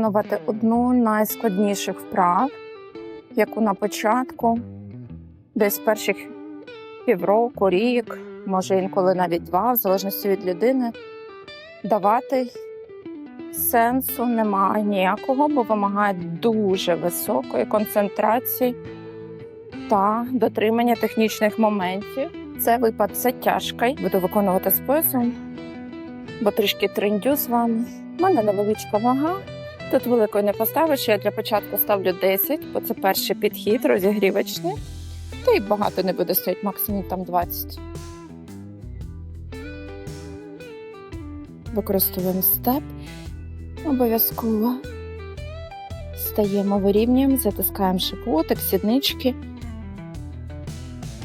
виконувати одну з найскладніших вправ, яку на початку, десь перших півроку, рік, може інколи навіть два, в залежності від людини, давати сенсу немає ніякого, бо вимагає дуже високої концентрації та дотримання технічних моментів. Це випад затяжкою. Буду виконувати з поясом, бо трішки трендю з вами. У мене невеличка вага. Тут великої не поставиш. Я для початку ставлю 10, бо це перший підхід розігрівочний. Та й багато не буде стоїть, максимум там 20. Використовуємо степ. Обов'язково стаємо, вирівнюємо, затискаємо животик, сіднички.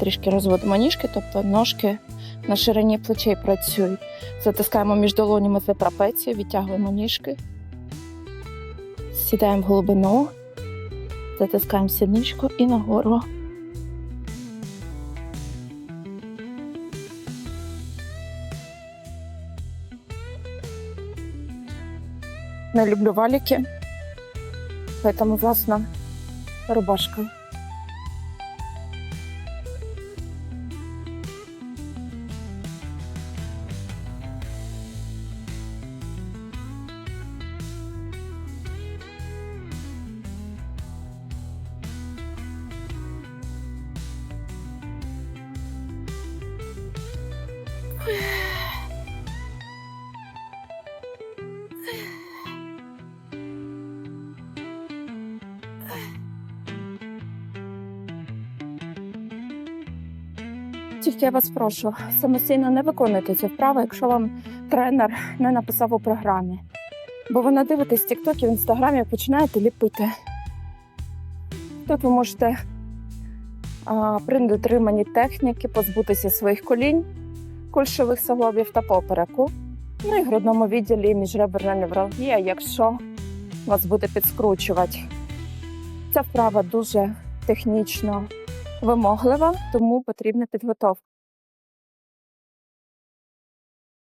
Трішки розводимо ніжки, тобто ножки на ширині плечей працюють. Затискаємо між долонями за трапецію, відтягуємо ніжки. Сідаємо в глибину, затискаємо сідничку і нагору. Не люблю валіки, поэтому, власне, рубашка. Тільки я вас прошу, самостійно не виконуйте цю вправу, якщо вам тренер не написав у програмі. Бо ви надивитесь тіктоків в інстаграмі і починаєте ліпити. Тут ви можете а, при дотриманні техніки позбутися своїх колінь, кульшових суглобів та попереку. Ну і в грудному відділі міжреберна невралгія, якщо вас буде підскручувати. Ця вправа дуже технічно вимоглива, тому потрібна підготовка.